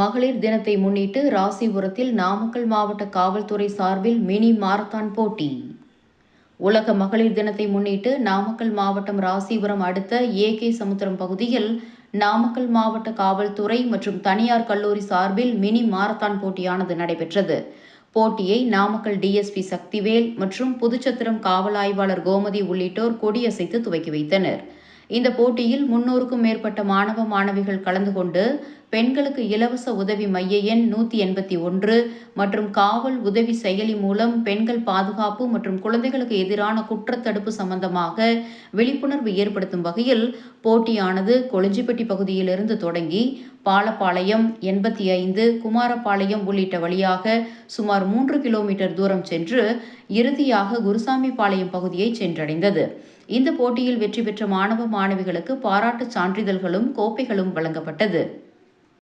மகளிர் தினத்தை முன்னிட்டு ராசிபுரத்தில் நாமக்கல் மாவட்ட காவல்துறை சார்பில் மினி மாரத்தான் போட்டி. உலக மகளிர் தினத்தை முன்னிட்டு நாமக்கல் மாவட்டம் ராசிபுரம் அடுத்த ஏ கே சமுத்திரம் பகுதியில் நாமக்கல் மாவட்ட காவல்துறை மற்றும் தனியார் கல்லூரி சார்பில் மினி மாரத்தான் போட்டியானது நடைபெற்றது. போட்டியை நாமக்கல் டிஎஸ்பி சக்திவேல் மற்றும் புதுச்சத்திரம் காவல் ஆய்வாளர் கோமதி உள்ளிட்டோர் கொடியசைத்து துவக்கி வைத்தனர். இந்த போட்டியில் முன்னூறுக்கும் மேற்பட்ட மாணவ மாணவிகள் கலந்து கொண்டு பெண்களுக்கு இலவச உதவி மைய எண் நூற்றி எண்பத்தி ஒன்று மற்றும் காவல் உதவி செயலி மூலம் பெண்கள் பாதுகாப்பு மற்றும் குழந்தைகளுக்கு எதிரான குற்றத்தடுப்பு சம்பந்தமாக விழிப்புணர்வு ஏற்படுத்தும் வகையில் போட்டியானது கொளிஞ்சிப்பட்டி பகுதியிலிருந்து தொடங்கி பாலப்பாளையம் எண்பத்தி ஐந்து குமாரப்பாளையம் உள்ளிட்ட வழியாக சுமார் மூன்று கிலோமீட்டர் தூரம் சென்று இறுதியாக குருசாமிபாளையம் பகுதியை சென்றடைந்தது. இந்த போட்டியில் வெற்றி பெற்ற மாணவ மாணவிகளுக்கு பாராட்டுச் சான்றிதழ்களும் கோப்பைகளும் வழங்கப்பட்டது.